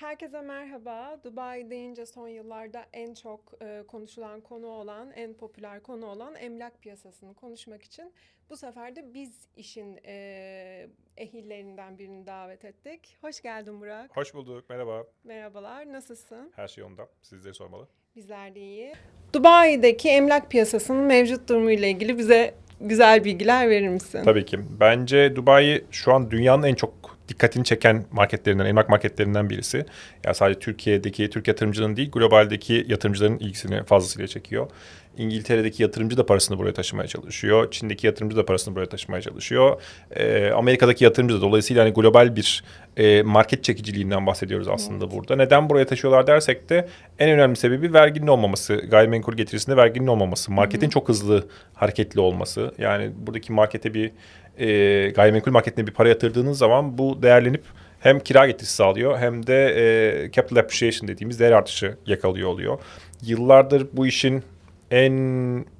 Herkese merhaba. Dubai deyince son yıllarda en çok e, konuşulan konu olan, en popüler konu olan emlak piyasasını konuşmak için bu sefer de biz işin e, ehillerinden birini davet ettik. Hoş geldin Burak. Hoş bulduk. Merhaba. Merhabalar, nasılsın? Her şey yolunda. Sizleri sormalı. Bizler de iyi. Dubai'deki emlak piyasasının mevcut durumu ile ilgili bize güzel bilgiler verir misin? Tabii ki. Bence Dubai şu an dünyanın en çok dikkatini çeken marketlerinden, emlak marketlerinden birisi. Yani sadece Türkiye'deki, Türk yatırımcıların değil, globaldeki yatırımcıların ilgisini fazlasıyla çekiyor. İngiltere'deki yatırımcı da parasını buraya taşımaya çalışıyor. Çin'deki yatırımcı da parasını buraya taşımaya çalışıyor. Ee, Amerika'daki yatırımcı da dolayısıyla hani global bir e, market çekiciliğinden bahsediyoruz aslında burada. Neden buraya taşıyorlar dersek de en önemli sebebi verginin olmaması, gayrimenkul getirisinde verginin olmaması, marketin çok hızlı hareketli olması. Yani buradaki markete bir e, gayrimenkul marketine bir para yatırdığınız zaman bu değerlenip hem kira getirisi sağlıyor hem de e, capital appreciation dediğimiz değer artışı yakalıyor oluyor. Yıllardır bu işin en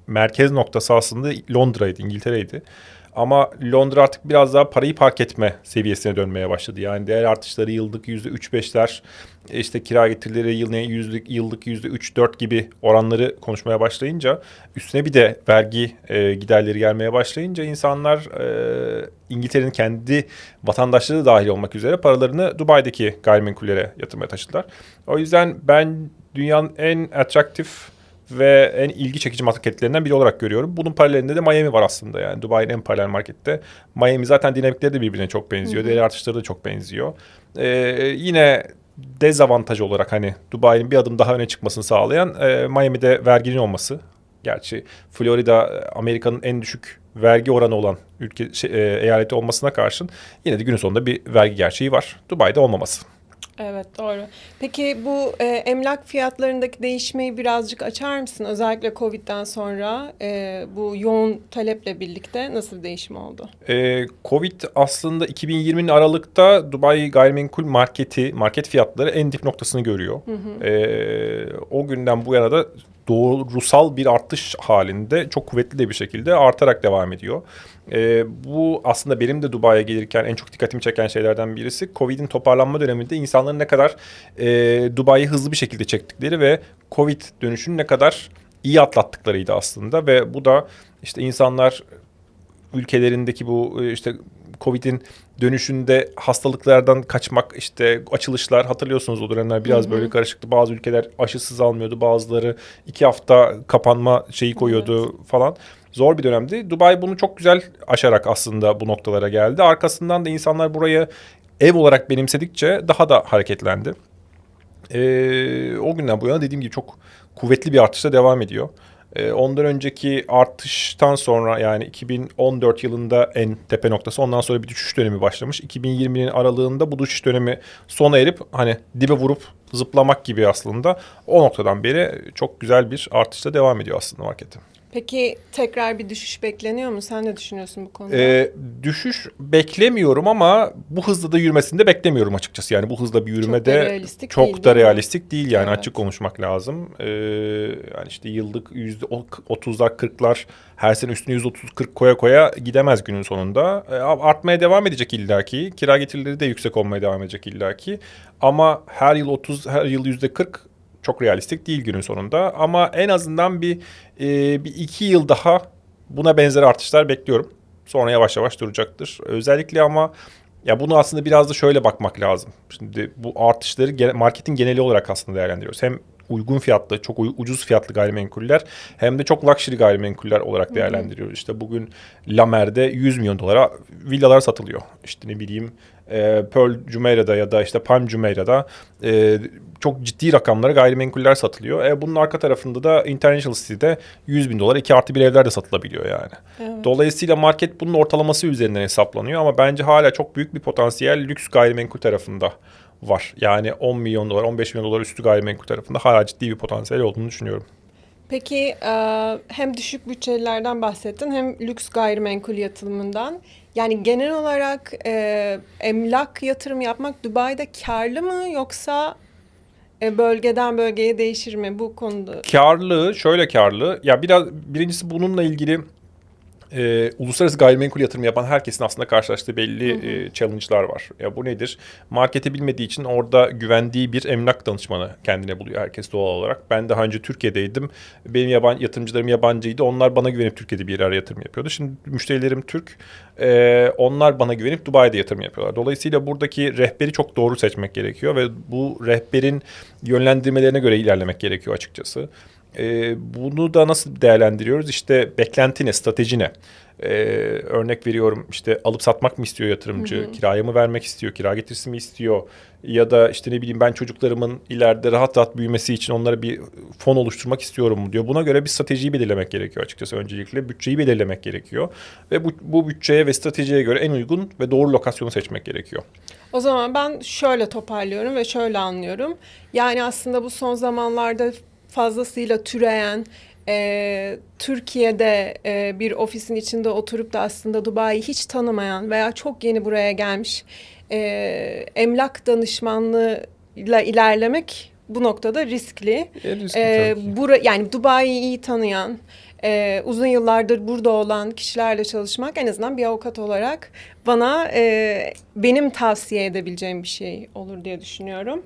merkez noktası aslında Londra'ydı, İngiltere'ydi. Ama Londra artık biraz daha parayı park etme seviyesine dönmeye başladı. Yani değer artışları yıllık yüzde üç beşler, işte kira getirileri yıl, yüzlük, yıllık yüzde üç dört gibi oranları konuşmaya başlayınca üstüne bir de vergi e, giderleri gelmeye başlayınca insanlar e, İngiltere'nin kendi vatandaşları da dahil olmak üzere paralarını Dubai'deki gayrimenkullere yatırmaya taşıdılar. O yüzden ben dünyanın en atraktif ve en ilgi çekici marketlerinden biri olarak görüyorum. Bunun paralelinde de Miami var aslında yani Dubai'nin en paralel markette. Miami zaten dinamikleri de birbirine çok benziyor. Değer artışları da çok benziyor. Ee, yine dezavantaj olarak hani Dubai'nin bir adım daha öne çıkmasını sağlayan e, Miami'de verginin olması. Gerçi Florida Amerika'nın en düşük vergi oranı olan ülke şey, e, eyaleti olmasına karşın yine de günün sonunda bir vergi gerçeği var. Dubai'de olmaması. Evet doğru. Peki bu e, emlak fiyatlarındaki değişmeyi birazcık açar mısın? Özellikle Covid'den sonra e, bu yoğun taleple birlikte nasıl bir değişim oldu? Ee, Covid aslında 2020'nin Aralık'ta Dubai gayrimenkul marketi, market fiyatları en dip noktasını görüyor. Ee, o günden bu yana da doğrusal bir artış halinde çok kuvvetli de bir şekilde artarak devam ediyor. Ee, bu aslında benim de Dubai'ye gelirken en çok dikkatimi çeken şeylerden birisi. Covid'in toparlanma döneminde insanların ne kadar e, Dubai'yi hızlı bir şekilde çektikleri ve Covid dönüşünü ne kadar iyi atlattıklarıydı aslında ve bu da işte insanlar ülkelerindeki bu e, işte Covid'in dönüşünde hastalıklardan kaçmak işte açılışlar hatırlıyorsunuz o dönemler biraz böyle karışıktı. Bazı ülkeler aşısız almıyordu bazıları iki hafta kapanma şeyi koyuyordu falan. Zor bir dönemdi. Dubai bunu çok güzel aşarak aslında bu noktalara geldi. Arkasından da insanlar burayı ev olarak benimsedikçe daha da hareketlendi. Ee, o günden bu yana dediğim gibi çok kuvvetli bir artışla devam ediyor. Ee, ondan önceki artıştan sonra yani 2014 yılında en tepe noktası ondan sonra bir düşüş dönemi başlamış. 2020'nin aralığında bu düşüş dönemi sona erip hani dibe vurup zıplamak gibi aslında o noktadan beri çok güzel bir artışla devam ediyor aslında markete. Peki tekrar bir düşüş bekleniyor mu? Sen ne düşünüyorsun bu konuda? Ee, düşüş beklemiyorum ama bu hızla da yürümesini de beklemiyorum açıkçası. Yani bu hızla bir yürüme Çok da de realistik çok değil, da mi? realistik değil yani Evet. açık konuşmak lazım. Ee, yani işte yıllık yüzde otuzlar kırklar her sene üstüne yüzde otuz kırk koya koya gidemez günün sonunda. Ee, artmaya devam edecek illaki. Kira getirileri de yüksek olmaya devam edecek illaki. Ama her yıl 30 her yıl yüzde 40 çok realistik değil günün sonunda. Ama en azından bir, e, bir iki yıl daha buna benzer artışlar bekliyorum. Sonra yavaş yavaş duracaktır. Özellikle ama ya bunu aslında biraz da şöyle bakmak lazım. Şimdi bu artışları marketin geneli olarak aslında değerlendiriyoruz. Hem uygun fiyatlı, çok ucuz fiyatlı gayrimenkuller hem de çok luxury gayrimenkuller olarak değerlendiriyoruz. İşte bugün Lamer'de 100 milyon dolara villalar satılıyor. İşte ne bileyim e, Pearl Jumeirah'da ya da işte Palm Jumeirah'da e, çok ciddi rakamlara gayrimenkuller satılıyor. E, bunun arka tarafında da International City'de 100 bin dolar 2 artı bir evler de satılabiliyor yani. Evet. Dolayısıyla market bunun ortalaması üzerinden hesaplanıyor ama bence hala çok büyük bir potansiyel lüks gayrimenkul tarafında var. Yani 10 milyon dolar, 15 milyon dolar üstü gayrimenkul tarafında hala ciddi bir potansiyel olduğunu düşünüyorum. Peki e, hem düşük bütçelilerden bahsettin hem lüks gayrimenkul yatırımından. Yani genel olarak e, emlak yatırım yapmak Dubai'de karlı mı yoksa e, bölgeden bölgeye değişir mi bu konuda? Karlı, şöyle karlı. Ya biraz birincisi bununla ilgili e, uluslararası gayrimenkul yatırım yapan herkesin aslında karşılaştığı belli e, challenge'lar var. Ya bu nedir? Marketi bilmediği için orada güvendiği bir emlak danışmanı kendine buluyor herkes doğal olarak. Ben daha önce Türkiye'deydim. Benim yaban yatırımcılarım yabancıydı. Onlar bana güvenip Türkiye'de bir yere yatırım yapıyordu. Şimdi müşterilerim Türk. E, onlar bana güvenip Dubai'de yatırım yapıyorlar. Dolayısıyla buradaki rehberi çok doğru seçmek gerekiyor ve bu rehberin yönlendirmelerine göre ilerlemek gerekiyor açıkçası. E, bunu da nasıl değerlendiriyoruz? İşte beklenti ne, strateji ne? E, örnek veriyorum işte alıp satmak mı istiyor yatırımcı, kiraya mı vermek istiyor, kira getirisi mi istiyor? Ya da işte ne bileyim ben çocuklarımın ileride rahat rahat büyümesi için onlara bir fon oluşturmak istiyorum mu diyor. Buna göre bir stratejiyi belirlemek gerekiyor açıkçası öncelikle. Bütçeyi belirlemek gerekiyor. Ve bu, bu bütçeye ve stratejiye göre en uygun ve doğru lokasyonu seçmek gerekiyor. O zaman ben şöyle toparlıyorum ve şöyle anlıyorum. Yani aslında bu son zamanlarda fazlasıyla türeyen, e, Türkiye'de e, bir ofisin içinde oturup da aslında Dubai'yi hiç tanımayan veya çok yeni buraya gelmiş e, emlak danışmanlığıyla ilerlemek bu noktada riskli. E, riskli ki. bura, yani Dubai'yi iyi tanıyan, e, uzun yıllardır burada olan kişilerle çalışmak en azından bir avukat olarak bana e, benim tavsiye edebileceğim bir şey olur diye düşünüyorum.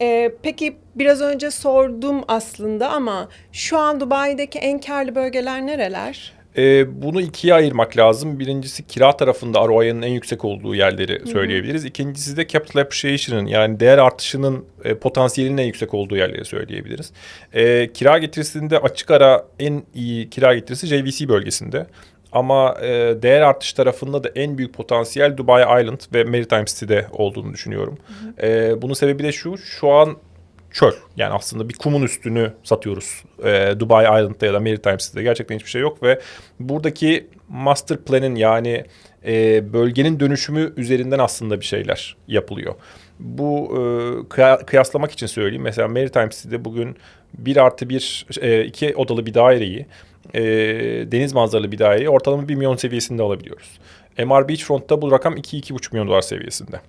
E, peki biraz önce sordum aslında ama şu an Dubai'deki en karlı bölgeler nereler? Ee, bunu ikiye ayırmak lazım. Birincisi kira tarafında ROI'nin en yüksek olduğu yerleri söyleyebiliriz. İkincisi de capital appreciation'ın yani değer artışının e, potansiyelinin en yüksek olduğu yerleri söyleyebiliriz. Ee, kira getirisinde açık ara en iyi kira getirisi JVC bölgesinde. Ama e, değer artış tarafında da en büyük potansiyel Dubai Island ve Maritime City'de olduğunu düşünüyorum. E, bunun sebebi de şu, şu an çöl. Yani aslında bir kumun üstünü satıyoruz. Ee, Dubai Island'da ya da Maritime City'de gerçekten hiçbir şey yok ve buradaki master plan'in yani e, bölgenin dönüşümü üzerinden aslında bir şeyler yapılıyor. Bu e, kıya- kıyaslamak için söyleyeyim. Mesela Maritime City'de bugün bir artı bir, e, iki odalı bir daireyi, e, deniz manzaralı bir daireyi ortalama 1 milyon seviyesinde alabiliyoruz. MR Beachfront'ta bu rakam 2-2,5 milyon dolar seviyesinde.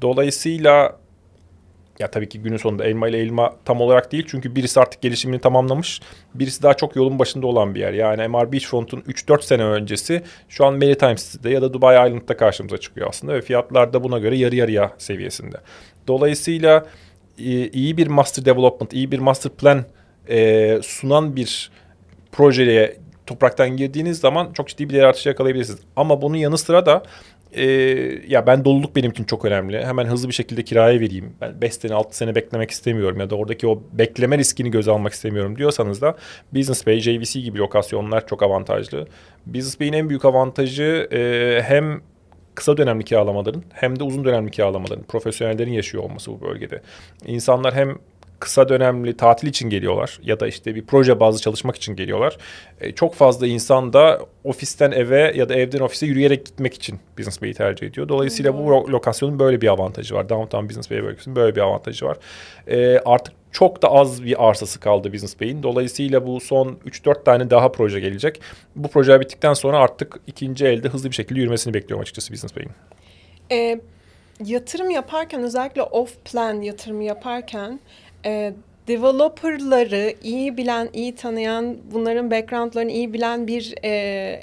Dolayısıyla ya tabii ki günün sonunda elma ile elma tam olarak değil. Çünkü birisi artık gelişimini tamamlamış. Birisi daha çok yolun başında olan bir yer. Yani MR Beachfront'un 3-4 sene öncesi şu an Maritime City'de ya da Dubai Island'da karşımıza çıkıyor aslında. Ve fiyatlar da buna göre yarı yarıya seviyesinde. Dolayısıyla e, iyi bir master development, iyi bir master plan e, sunan bir projeye topraktan girdiğiniz zaman çok ciddi bir değer artışı yakalayabilirsiniz. Ama bunun yanı sıra da e, ya ben doluluk benim için çok önemli. Hemen hızlı bir şekilde kiraya vereyim. Ben 5 sene 6 sene beklemek istemiyorum ya da oradaki o bekleme riskini göze almak istemiyorum diyorsanız da Business Bay, JVC gibi lokasyonlar çok avantajlı. Business Bay'in en büyük avantajı e, hem kısa dönemli kiralamaların hem de uzun dönemli kiralamaların, profesyonellerin yaşıyor olması bu bölgede. İnsanlar hem kısa dönemli tatil için geliyorlar ya da işte bir proje bazlı çalışmak için geliyorlar. E, çok fazla insan da ofisten eve ya da evden ofise yürüyerek gitmek için Business Bay'i tercih ediyor. Dolayısıyla bu ro- lokasyonun böyle bir avantajı var. Downtown Business Bay bölgesinin böyle bir avantajı var. E, artık çok da az bir arsası kaldı Business Bay'in. Dolayısıyla bu son 3-4 tane daha proje gelecek. Bu projeler bittikten sonra artık ikinci elde hızlı bir şekilde yürümesini bekliyorum açıkçası Business Bay'in. E, yatırım yaparken özellikle off plan yatırımı yaparken e, developerları iyi bilen, iyi tanıyan, bunların backgroundlarını iyi bilen bir e,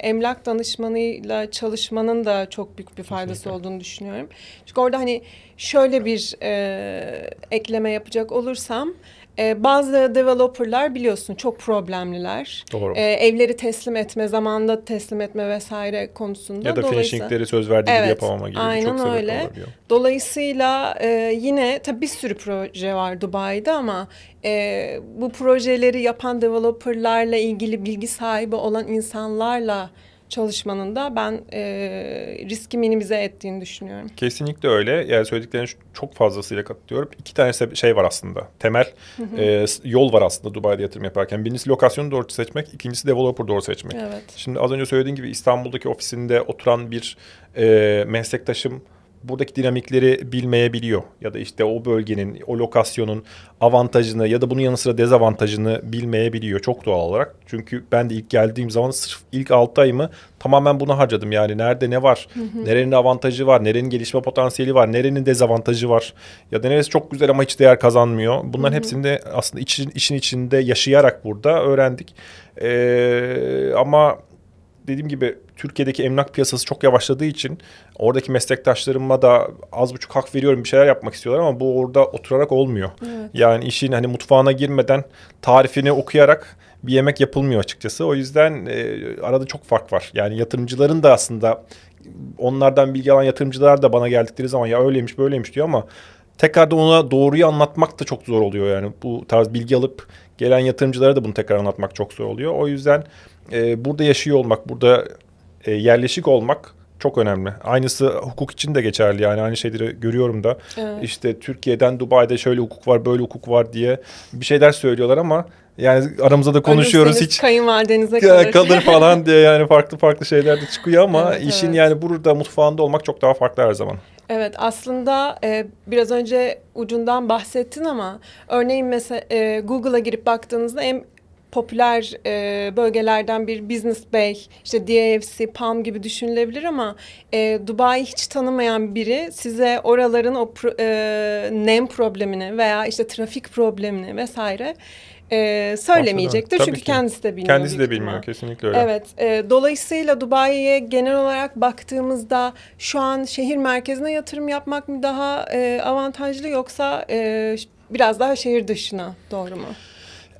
emlak danışmanıyla çalışmanın da çok büyük bir faydası Kesinlikle. olduğunu düşünüyorum. Çünkü orada hani şöyle bir e, ekleme yapacak olursam e, bazı developerlar biliyorsun çok problemliler. Doğru. E, evleri teslim etme, zamanında teslim etme vesaire konusunda. ya da finishingleri söz verdiği gibi Evet, yapamama gibi aynen sebep öyle. olabiliyor. Dolayısıyla e, yine tabii bir sürü proje var Dubai'de ama e, bu projeleri yapan developerlarla ilgili bilgi sahibi olan insanlarla çalışmanın da ben e, riski minimize ettiğini düşünüyorum. Kesinlikle öyle. Yani söylediklerine çok fazlasıyla katılıyorum. İki tane şey var aslında. Temel e, yol var aslında Dubai'de yatırım yaparken. Birincisi lokasyonu doğru seçmek, ikincisi developer doğru seçmek. Evet. Şimdi az önce söylediğim gibi İstanbul'daki ofisinde oturan bir e, meslektaşım buradaki dinamikleri bilmeyebiliyor. Ya da işte o bölgenin, o lokasyonun avantajını ya da bunun yanı sıra dezavantajını bilmeyebiliyor çok doğal olarak. Çünkü ben de ilk geldiğim zaman sırf ilk 6 ayımı tamamen buna harcadım. Yani nerede ne var, nerenin avantajı var, nerenin gelişme potansiyeli var, nerenin dezavantajı var ya da neresi çok güzel ama hiç değer kazanmıyor. Bunların hepsini de aslında için, işin içinde yaşayarak burada öğrendik. Ee, ama dediğim gibi Türkiye'deki emlak piyasası çok yavaşladığı için oradaki meslektaşlarıma da az buçuk hak veriyorum bir şeyler yapmak istiyorlar ama bu orada oturarak olmuyor. Evet. Yani işin hani mutfağına girmeden tarifini okuyarak bir yemek yapılmıyor açıkçası. O yüzden e, arada çok fark var. Yani yatırımcıların da aslında onlardan bilgi alan yatırımcılar da bana geldikleri zaman ya öyleymiş böyleymiş diyor ama tekrardan ona doğruyu anlatmak da çok zor oluyor yani. Bu tarz bilgi alıp gelen yatırımcılara da bunu tekrar anlatmak çok zor oluyor. O yüzden e, burada yaşıyor olmak, burada e, yerleşik olmak çok önemli. Aynısı hukuk için de geçerli yani aynı şeyleri görüyorum da. Evet. İşte Türkiye'den Dubai'de şöyle hukuk var, böyle hukuk var diye bir şeyler söylüyorlar ama yani aramızda da konuşuyoruz Ölürseniz hiç Kayınvalidenize kalır. kalır. falan diye yani farklı farklı şeyler de çıkıyor ama Evet, işin evet. yani burada mutfağında olmak çok daha farklı her zaman. Evet aslında e, biraz önce ucundan bahsettin ama örneğin mesela e, Google'a girip baktığınızda en popüler e, bölgelerden bir Business Bay, işte DFC, Palm gibi düşünülebilir ama e, Dubai'yi hiç tanımayan biri size oraların o pro- e, nem problemini veya işte trafik problemini vesaire e, söylemeyecektir. Tabii Çünkü ki. kendisi de bilmiyor. Kendisi de bilmiyor ihtimal. kesinlikle öyle. Evet, e, dolayısıyla Dubai'ye genel olarak baktığımızda şu an şehir merkezine yatırım yapmak mı daha e, avantajlı yoksa e, biraz daha şehir dışına doğru mu?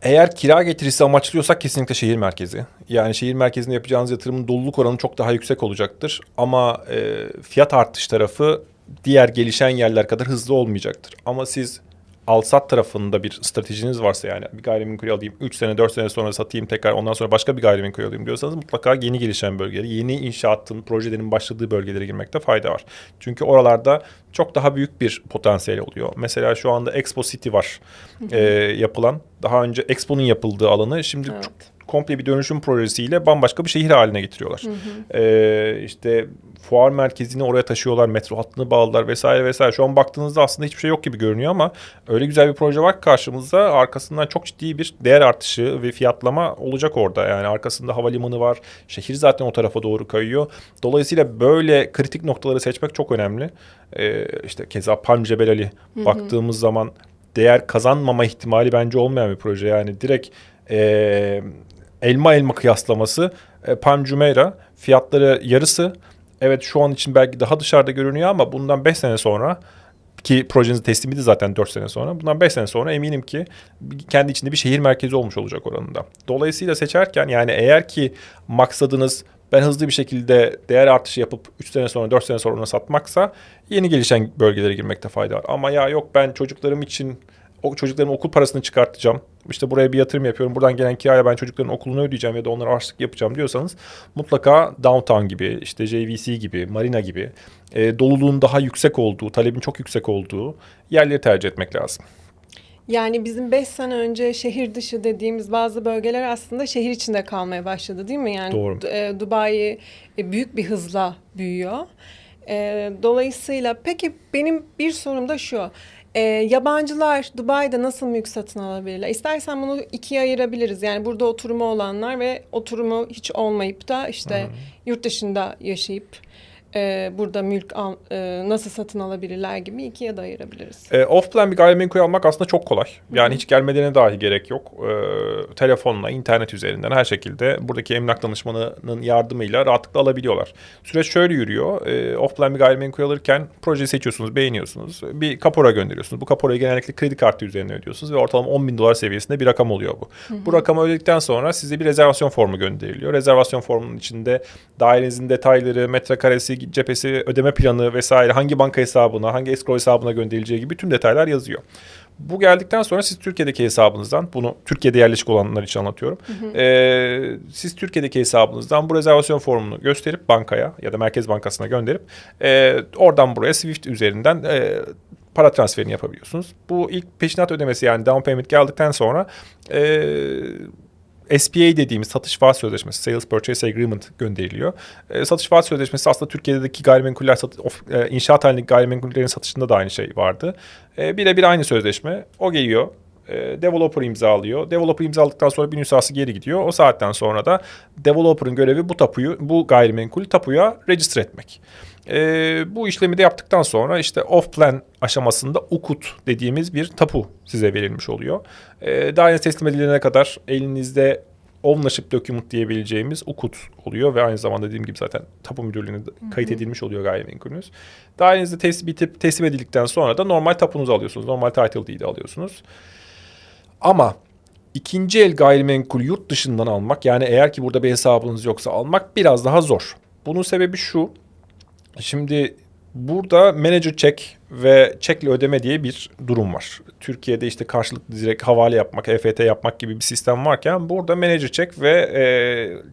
Eğer kira getirisi amaçlıyorsak kesinlikle şehir merkezi. Yani şehir merkezinde yapacağınız yatırımın doluluk oranı çok daha yüksek olacaktır. Ama e, fiyat artış tarafı diğer gelişen yerler kadar hızlı olmayacaktır. Ama siz alsat tarafında bir stratejiniz varsa yani bir gayrimenkul alayım 3 sene 4 sene sonra satayım tekrar ondan sonra başka bir gayrimenkul alayım diyorsanız mutlaka yeni gelişen bölgeleri, yeni inşaatın, projelerin başladığı bölgelere girmekte fayda var. Çünkü oralarda çok daha büyük bir potansiyel oluyor. Mesela şu anda Expo City var e, yapılan. Daha önce Expo'nun yapıldığı alanı şimdi Evet. çok komple bir dönüşüm projesiyle bambaşka bir şehir haline getiriyorlar. Ee, işte fuar merkezini oraya taşıyorlar, metro hattını bağladılar vesaire vesaire. Şu an baktığınızda aslında hiçbir şey yok gibi görünüyor ama öyle güzel bir proje var ki karşımızda. Arkasından çok ciddi bir değer artışı ve fiyatlama olacak orada. Yani arkasında havalimanı var. Şehir zaten o tarafa doğru kayıyor. Dolayısıyla böyle kritik noktaları seçmek çok önemli. Ee, işte keza Palm Cebel Ali baktığımız zaman değer kazanmama ihtimali bence olmayan bir proje. Yani direkt e, elma elma kıyaslaması e, Palm Jumeirah fiyatları yarısı. Evet şu an için belki daha dışarıda görünüyor ama bundan 5 sene sonra ki projenizin teslimiydi zaten 4 sene sonra. Bundan 5 sene sonra eminim ki kendi içinde bir şehir merkezi olmuş olacak oranın da. Dolayısıyla seçerken yani eğer ki maksadınız ben hızlı bir şekilde değer artışı yapıp 3 sene sonra 4 sene sonra satmaksa yeni gelişen bölgelere girmekte fayda var. Ama ya yok ben çocuklarım için o çocukların okul parasını çıkartacağım. İşte buraya bir yatırım yapıyorum. Buradan gelen kiraya ben çocukların okulunu ödeyeceğim ya da onlara harçlık yapacağım diyorsanız mutlaka downtown gibi, işte JVC gibi, marina gibi e, doluluğun daha yüksek olduğu, talebin çok yüksek olduğu yerleri tercih etmek lazım. Yani bizim 5 sene önce şehir dışı dediğimiz bazı bölgeler aslında şehir içinde kalmaya başladı değil mi? Yani Doğru. E, Dubai e, büyük bir hızla büyüyor. E, dolayısıyla peki benim bir sorum da şu. E, yabancılar Dubai'de nasıl mülk satın alabilirler? İstersen bunu ikiye ayırabiliriz. Yani burada oturumu olanlar ve oturumu hiç olmayıp da işte yurt dışında yaşayıp e, burada mülk al- e, nasıl satın alabilirler gibi ikiye de ayırabiliriz. E, off-plan bir gayrimenkul almak aslında çok kolay. Yani hiç gelmelerine dahi gerek yok. E, telefonla, internet üzerinden her şekilde buradaki emlak danışmanının yardımıyla rahatlıkla alabiliyorlar. Süreç şöyle yürüyor. E, off-plan bir gayrimenkul alırken projeyi seçiyorsunuz, beğeniyorsunuz. Bir kapora gönderiyorsunuz. Bu kaporayı genellikle kredi kartı üzerinden ödüyorsunuz ve ortalama 10 bin dolar seviyesinde bir rakam oluyor bu. Bu rakamı ödedikten sonra size bir rezervasyon formu gönderiliyor. Rezervasyon formunun içinde dairenizin detayları, metrekaresi, cephesi, ödeme planı vesaire hangi banka hesabına, hangi escrow hesabına gönderileceği gibi tüm detaylar yazıyor. Bu geldikten sonra siz Türkiye'deki hesabınızdan, bunu Türkiye'de yerleşik olanlar için anlatıyorum. Ee, siz Türkiye'deki hesabınızdan bu rezervasyon formunu gösterip bankaya ya da Merkez Bankası'na gönderip e, oradan buraya Swift üzerinden e, para transferini yapabiliyorsunuz. Bu ilk peşinat ödemesi yani down payment geldikten sonra e, SPA dediğimiz satış vaat sözleşmesi, Sales Purchase Agreement gönderiliyor. E, satış vaat sözleşmesi aslında Türkiye'deki gayrimenkuller, sat, of, e, inşaat halindeki gayrimenkullerin satışında da aynı şey vardı. E, birebir aynı sözleşme. O geliyor. E, developer imzalıyor. Developer imzaladıktan sonra bir nüshası geri gidiyor. O saatten sonra da developer'ın görevi bu tapuyu, bu gayrimenkulü tapuya register etmek. E, bu işlemi de yaptıktan sonra işte off plan aşamasında ukut dediğimiz bir tapu size verilmiş oluyor. E, daireniz teslim edilene kadar elinizde ownership document diyebileceğimiz UKUT oluyor ve aynı zamanda dediğim gibi zaten tapu müdürlüğüne kayıt edilmiş oluyor gayrimenkulünüz. Dairenizde teslim, teslim edildikten sonra da normal tapunuzu alıyorsunuz. Normal title deed'i alıyorsunuz. Ama ikinci el gayrimenkul yurt dışından almak yani eğer ki burada bir hesabınız yoksa almak biraz daha zor. Bunun sebebi şu. Şimdi burada manager check ve çekle ödeme diye bir durum var. Türkiye'de işte karşılıklı direkt havale yapmak, EFT yapmak gibi bir sistem varken burada manager check ve e,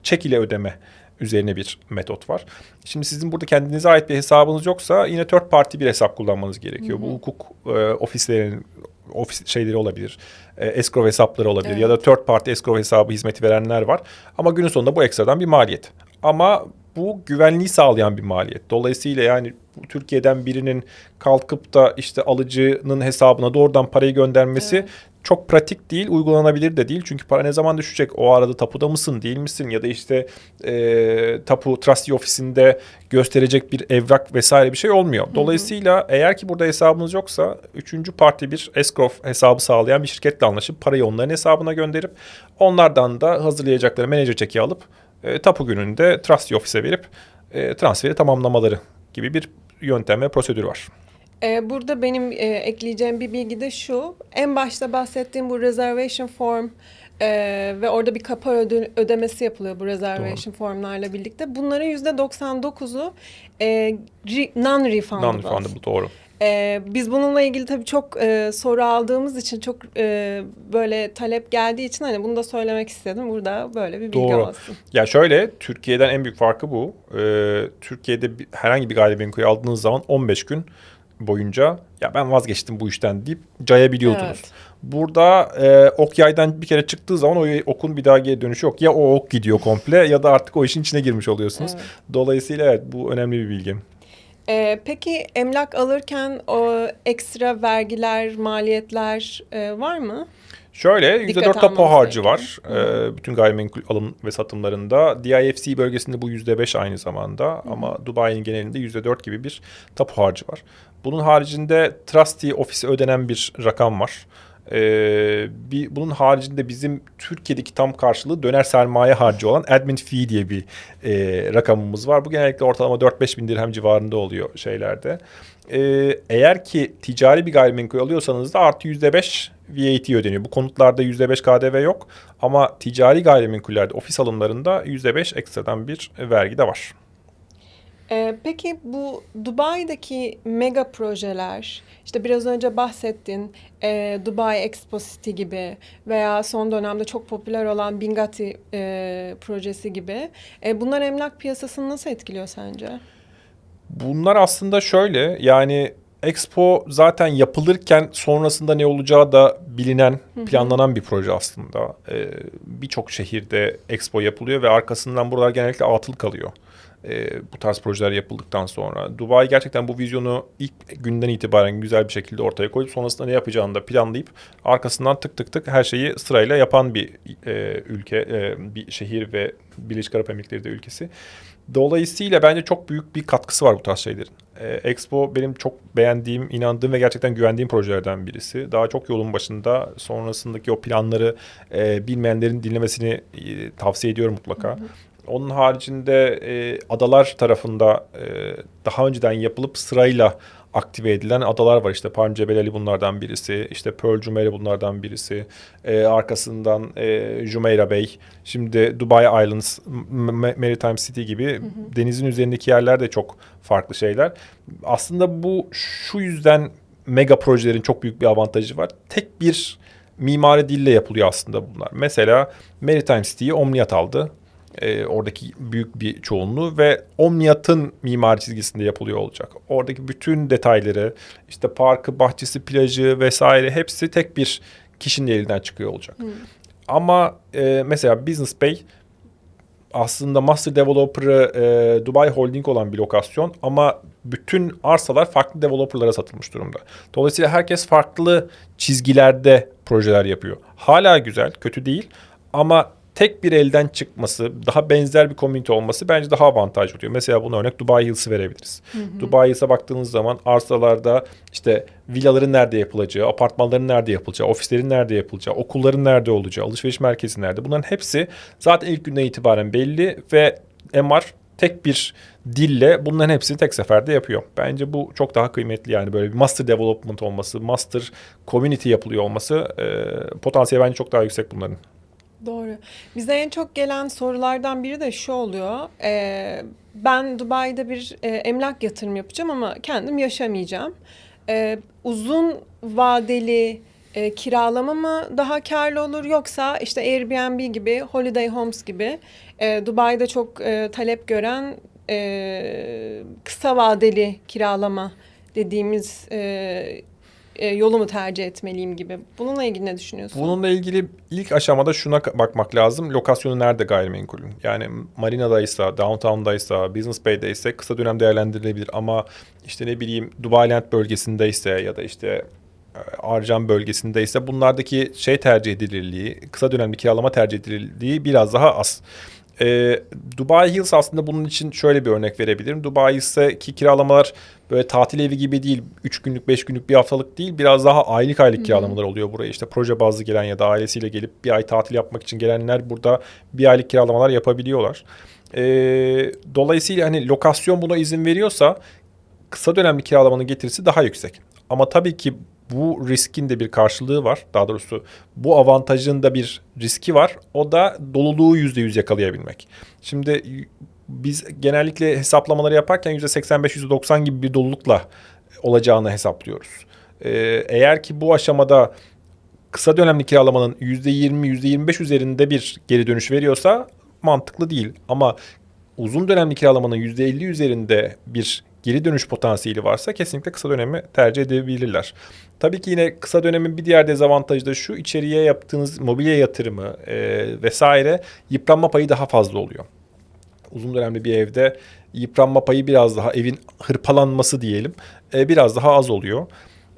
çek ile ödeme üzerine bir metot var. Şimdi sizin burada kendinize ait bir hesabınız yoksa yine third party bir hesap kullanmanız gerekiyor. Hı hı. Bu hukuk e, ofislerinin ofis şeyleri olabilir. E, escrow hesapları olabilir evet. ya da third party escrow hesabı hizmeti verenler var. Ama günün sonunda bu ekstradan bir maliyet. Ama bu güvenliği sağlayan bir maliyet. Dolayısıyla yani Türkiye'den birinin kalkıp da işte alıcının hesabına doğrudan parayı göndermesi evet. çok pratik değil, uygulanabilir de değil. Çünkü para ne zaman düşecek? O arada tapuda mısın, değil misin? Ya da işte e, tapu trustee ofisinde gösterecek bir evrak vesaire bir şey olmuyor. Dolayısıyla hı hı. eğer ki burada hesabınız yoksa üçüncü parti bir escrow hesabı sağlayan bir şirketle anlaşıp parayı onların hesabına gönderip onlardan da hazırlayacakları menajer çeki alıp e, tapu gününde trustee ofise verip e, transferi tamamlamaları gibi bir yöntem ve prosedür var. Ee, burada benim e, ekleyeceğim bir bilgi de şu. En başta bahsettiğim bu reservation form e, ve orada bir kapar öde, ödemesi yapılıyor bu reservation Doğru. formlarla birlikte. Bunların yüzde 99'u e, non-refundable. Non-refundable doğru. Ee, biz bununla ilgili tabii çok e, soru aldığımız için çok e, böyle talep geldiği için hani bunu da söylemek istedim. Burada böyle bir bilgi Doğru. olsun. Ya şöyle Türkiye'den en büyük farkı bu. Ee, Türkiye'de bir, herhangi bir gayrimenkulü aldığınız zaman 15 gün boyunca ya ben vazgeçtim bu işten deyip cayabiliyordunuz. Evet. Burada e, ok yaydan bir kere çıktığı zaman o okun bir daha geri dönüşü yok. Ya o ok gidiyor komple ya da artık o işin içine girmiş oluyorsunuz. Evet. Dolayısıyla evet bu önemli bir bilgi. Ee, peki emlak alırken o ekstra vergiler, maliyetler e, var mı? Şöyle %4 tapu harcı var. Ee, bütün gayrimenkul alım ve satımlarında. DIFC bölgesinde bu %5 aynı zamanda. Ama Dubai'nin genelinde %4 gibi bir tapu harcı var. Bunun haricinde trustee ofisi ödenen bir rakam var. Ee, bir, bunun haricinde bizim Türkiye'deki tam karşılığı döner sermaye harcı olan admin fee diye bir e, rakamımız var. Bu genellikle ortalama 4-5 bin dirhem civarında oluyor şeylerde. Ee, eğer ki ticari bir gayrimenkul alıyorsanız da artı %5 VAT ödeniyor. Bu konutlarda %5 KDV yok ama ticari gayrimenkullerde ofis alımlarında %5 ekstradan bir vergi de var. Ee, peki bu Dubai'deki mega projeler, işte biraz önce bahsettin, e, Dubai Expo City gibi veya son dönemde çok popüler olan Bingati e, projesi gibi, e, bunlar emlak piyasasını nasıl etkiliyor sence? Bunlar aslında şöyle, yani Expo zaten yapılırken sonrasında ne olacağı da bilinen, planlanan bir proje aslında. Ee, Birçok şehirde Expo yapılıyor ve arkasından buralar genellikle atıl kalıyor e, bu tarz projeler yapıldıktan sonra. Dubai gerçekten bu vizyonu ilk günden itibaren güzel bir şekilde ortaya koyup sonrasında ne yapacağını da planlayıp arkasından tık tık tık her şeyi sırayla yapan bir e, ülke, e, bir şehir ve Birleşik Arap Emirlikleri de ülkesi. Dolayısıyla bence çok büyük bir katkısı var bu tarz şeylerin. E, Expo benim çok beğendiğim, inandığım ve gerçekten güvendiğim projelerden birisi. Daha çok yolun başında sonrasındaki o planları e, bilmeyenlerin dinlemesini e, tavsiye ediyorum mutlaka. Hı hı. Onun haricinde e, adalar tarafında e, daha önceden yapılıp sırayla aktive edilen adalar var. İşte Palm Cebel bunlardan birisi. İşte Pearl Jumeirah bunlardan birisi. E, arkasından e, Jumeirah Bay. Şimdi Dubai Islands, Maritime City gibi hı hı. denizin üzerindeki yerler de çok farklı şeyler. Aslında bu şu yüzden mega projelerin çok büyük bir avantajı var. Tek bir mimari dille yapılıyor aslında bunlar. Mesela Maritime City'yi Omniat aldı e, oradaki büyük bir çoğunluğu ve Omniat'ın mimari çizgisinde yapılıyor olacak. Oradaki bütün detayları işte parkı, bahçesi, plajı vesaire hepsi tek bir kişinin elinden çıkıyor olacak. Hmm. Ama e, mesela Business Bay aslında master developer'ı e, Dubai Holding olan bir lokasyon ama bütün arsalar farklı developer'lara satılmış durumda. Dolayısıyla herkes farklı çizgilerde projeler yapıyor. Hala güzel, kötü değil ama tek bir elden çıkması, daha benzer bir komünite olması bence daha avantajlı oluyor. Mesela buna örnek Dubai Hills'ı verebiliriz. Dubai Hills'a baktığınız zaman arsalarda işte villaların nerede yapılacağı, apartmanların nerede yapılacağı, ofislerin nerede yapılacağı, okulların nerede olacağı, alışveriş merkezi nerede bunların hepsi zaten ilk günden itibaren belli ve MR tek bir dille bunların hepsini tek seferde yapıyor. Bence bu çok daha kıymetli yani böyle bir master development olması, master community yapılıyor olması e, potansiyeli bence çok daha yüksek bunların. Doğru. Bize en çok gelen sorulardan biri de şu oluyor. Ee, ben Dubai'de bir e, emlak yatırım yapacağım ama kendim yaşamayacağım. Ee, uzun vadeli e, kiralama mı daha karlı olur yoksa işte Airbnb gibi, Holiday Homes gibi e, Dubai'de çok e, talep gören e, kısa vadeli kiralama dediğimiz e, e, yolu mu tercih etmeliyim gibi. Bununla ilgili ne düşünüyorsun? Bununla ilgili ilk aşamada şuna bakmak lazım. Lokasyonu nerede gayrimenkulün? Yani marinadaysa, downtown'daysa, business bay'deyse kısa dönem değerlendirilebilir ama işte ne bileyim Dubai Land bölgesindeyse ya da işte e, Arjan bölgesindeyse bunlardaki şey tercih edilirliği, kısa dönemli kiralama tercih edilirliği biraz daha az. E, Dubai Hills aslında bunun için şöyle bir örnek verebilirim. Dubai Hills'teki kiralamalar böyle tatil evi gibi değil, 3 günlük, 5 günlük, bir haftalık değil. Biraz daha aylık aylık kiralamalar oluyor buraya. İşte proje bazlı gelen ya da ailesiyle gelip bir ay tatil yapmak için gelenler burada bir aylık kiralamalar yapabiliyorlar. E, dolayısıyla hani lokasyon buna izin veriyorsa kısa dönemli kiralamanın getirisi daha yüksek. Ama tabii ki bu riskin de bir karşılığı var. Daha doğrusu bu avantajın da bir riski var. O da doluluğu %100 yakalayabilmek. Şimdi biz genellikle hesaplamaları yaparken %85-%90 gibi bir dolulukla olacağını hesaplıyoruz. Ee, eğer ki bu aşamada kısa dönemli kiralamanın %20, %25 üzerinde bir geri dönüş veriyorsa mantıklı değil. Ama uzun dönemli kiralamanın %50 üzerinde bir geri dönüş potansiyeli varsa kesinlikle kısa dönemi tercih edebilirler. Tabii ki yine kısa dönemin bir diğer dezavantajı da şu içeriye yaptığınız mobilya yatırımı e, vesaire yıpranma payı daha fazla oluyor. Uzun dönemli bir evde yıpranma payı biraz daha evin hırpalanması diyelim e, biraz daha az oluyor.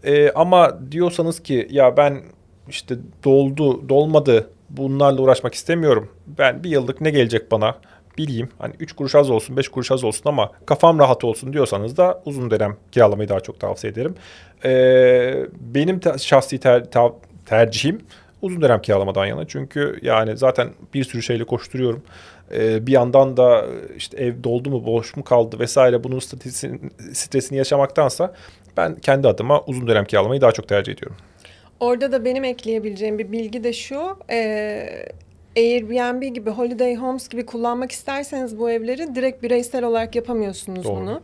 E, ama diyorsanız ki ya ben işte doldu dolmadı bunlarla uğraşmak istemiyorum. Ben bir yıllık ne gelecek bana bileyim. Hani 3 kuruş az olsun 5 kuruş az olsun ama kafam rahat olsun diyorsanız da uzun dönem kiralamayı daha çok tavsiye ederim. E, benim te- şahsi ter- ta- tercihim uzun dönem kiralamadan yana. Çünkü yani zaten bir sürü şeyle koşturuyorum. Ee, bir yandan da işte ev doldu mu boş mu kaldı vesaire bunun stresini, stresini yaşamaktansa ben kendi adıma uzun dönem kiralamayı daha çok tercih ediyorum. Orada da benim ekleyebileceğim bir bilgi de şu. eee, Airbnb gibi, Holiday Homes gibi kullanmak isterseniz bu evleri direkt bireysel olarak yapamıyorsunuz Doğru. bunu.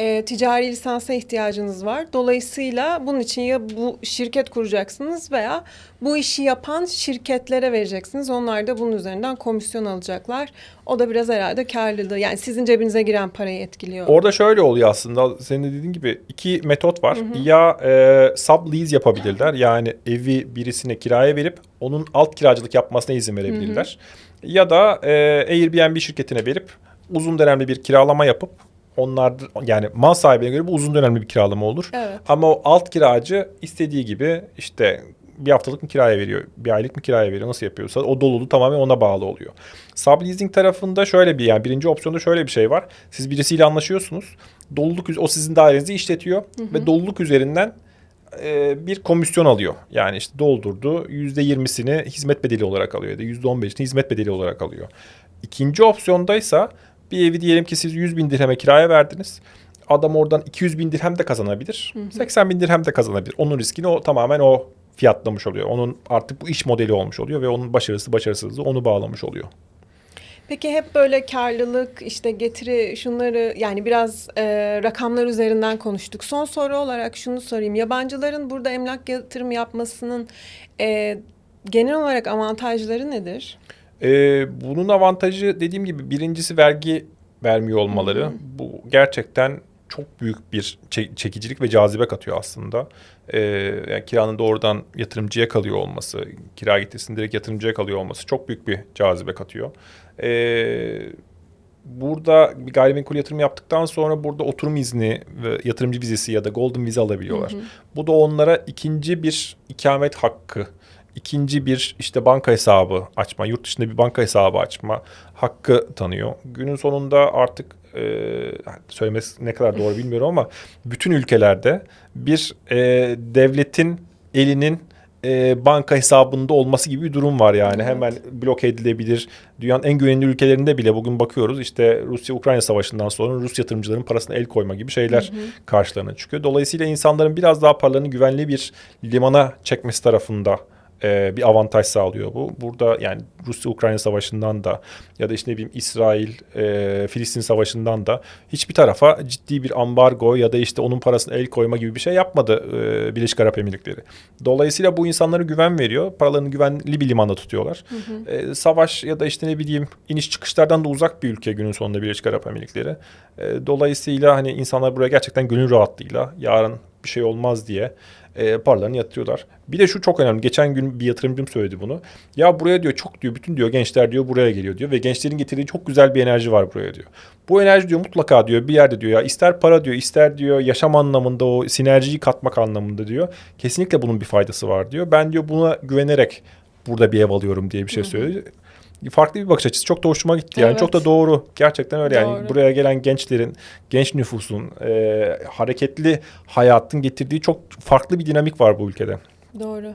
Eee, ticari lisansa ihtiyacınız var. Dolayısıyla bunun için ya bu şirket kuracaksınız veya bu işi yapan şirketlere vereceksiniz. Onlar da bunun üzerinden komisyon alacaklar. O da biraz herhalde karlılığı yani sizin cebinize giren parayı etkiliyor. Orada şöyle oluyor aslında senin de dediğin gibi iki metot var. Ya e, sublease yapabilirler yani evi birisine kiraya verip onun alt kiracılık yapmasına izin verebilirler. Ya da e, Airbnb şirketine verip uzun dönemli bir kiralama yapıp onlar yani mal sahibine göre bu uzun dönemli bir kiralama olur. Evet. Ama o alt kiracı istediği gibi işte bir haftalık mı kiraya veriyor, bir aylık mı kiraya veriyor, nasıl yapıyorsa o dolulu tamamen ona bağlı oluyor. Subleasing tarafında şöyle bir yani birinci opsiyonda şöyle bir şey var. Siz birisiyle anlaşıyorsunuz. Doluluk o sizin dairenizi işletiyor ve doluluk üzerinden e, bir komisyon alıyor. Yani işte doldurdu yüzde yirmisini hizmet bedeli olarak alıyor ya da yüzde on beşini hizmet bedeli olarak alıyor. İkinci opsiyondaysa bir evi diyelim ki siz 100 bin dirheme kiraya verdiniz. Adam oradan 200 bin dirhem de kazanabilir. 80 bin dirhem de kazanabilir. Onun riskini o tamamen o fiyatlamış oluyor. Onun artık bu iş modeli olmuş oluyor ve onun başarısı başarısızlığı onu bağlamış oluyor. Peki hep böyle karlılık, işte getiri şunları yani biraz e, rakamlar üzerinden konuştuk. Son soru olarak şunu sorayım. Yabancıların burada emlak yatırım yapmasının e, genel olarak avantajları nedir? Ee, bunun avantajı dediğim gibi birincisi vergi vermiyor olmaları. Bu gerçekten çok büyük bir çe- çekicilik ve cazibe katıyor aslında. Ee, yani kiranın doğrudan yatırımcıya kalıyor olması, kira getirisinin direkt yatırımcıya kalıyor olması çok büyük bir cazibe katıyor. Ee, burada bir gayrimenkul yatırım yaptıktan sonra burada oturum izni ve yatırımcı vizesi ya da golden vize alabiliyorlar. Bu da onlara ikinci bir ikamet hakkı ikinci bir işte banka hesabı açma, yurt dışında bir banka hesabı açma hakkı tanıyor. Günün sonunda artık e, söylemesi ne kadar doğru bilmiyorum ama bütün ülkelerde bir e, devletin elinin e, banka hesabında olması gibi bir durum var yani. Evet. Hemen bloke edilebilir. Dünyanın en güvenilir ülkelerinde bile bugün bakıyoruz işte Rusya-Ukrayna savaşından sonra Rus yatırımcıların parasına el koyma gibi şeyler karşılarına çıkıyor. Dolayısıyla insanların biraz daha paralarını güvenli bir limana çekmesi tarafında e, bir avantaj sağlıyor bu. Burada yani Rusya-Ukrayna savaşından da ya da işte ne bileyim İsrail, e, savaşından da hiçbir tarafa ciddi bir ambargo ya da işte onun parasına el koyma gibi bir şey yapmadı e, Birleşik Arap Emirlikleri. Dolayısıyla bu insanlara güven veriyor. Paralarını güvenli bir limanda tutuyorlar. E, savaş ya da işte ne bileyim iniş çıkışlardan da uzak bir ülke günün sonunda Birleşik Arap Emirlikleri. E, dolayısıyla hani insanlar buraya gerçekten gönül rahatlığıyla yarın bir şey olmaz diye e, paralarını yatırıyorlar. Bir de şu çok önemli. Geçen gün bir yatırımcım söyledi bunu. Ya buraya diyor çok diyor bütün diyor gençler diyor buraya geliyor diyor ve gençlerin getirdiği çok güzel bir enerji var buraya diyor. Bu enerji diyor mutlaka diyor bir yerde diyor ya ister para diyor ister diyor yaşam anlamında o sinerjiyi katmak anlamında diyor. Kesinlikle bunun bir faydası var diyor. Ben diyor buna güvenerek burada bir ev alıyorum diye bir şey söyledi. Farklı bir bakış açısı. Çok da hoşuma gitti. Yani Evet. çok da doğru. Gerçekten öyle. Yani Doğru. buraya gelen gençlerin, genç nüfusun, e, hareketli hayatın getirdiği çok farklı bir dinamik var bu ülkede. Doğru.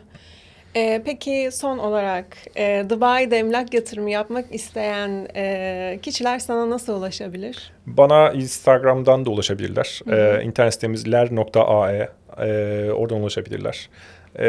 Ee, peki son olarak e, Dubai'de emlak yatırımı yapmak isteyen e, kişiler sana nasıl ulaşabilir? Bana Instagram'dan da ulaşabilirler. E, internet sitemiz ler.ae. E, oradan ulaşabilirler. E,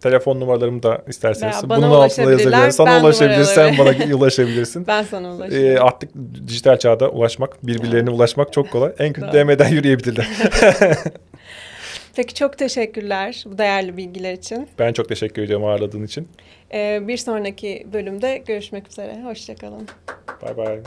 telefon numaralarımı da isterseniz Veya bana bunun altına yazabilirler. Sana ben ulaşabilirsen numaraları- bana ulaşabilirsin. Ben sana ulaşırım. artık dijital çağda ulaşmak, birbirlerine ulaşmak çok kolay. En kötü. DM'den yürüyebilirler. Peki çok teşekkürler bu değerli bilgiler için. Ben çok teşekkür ediyorum ağırladığın için. Ee, bir sonraki bölümde görüşmek üzere. Hoşçakalın. Bay bay.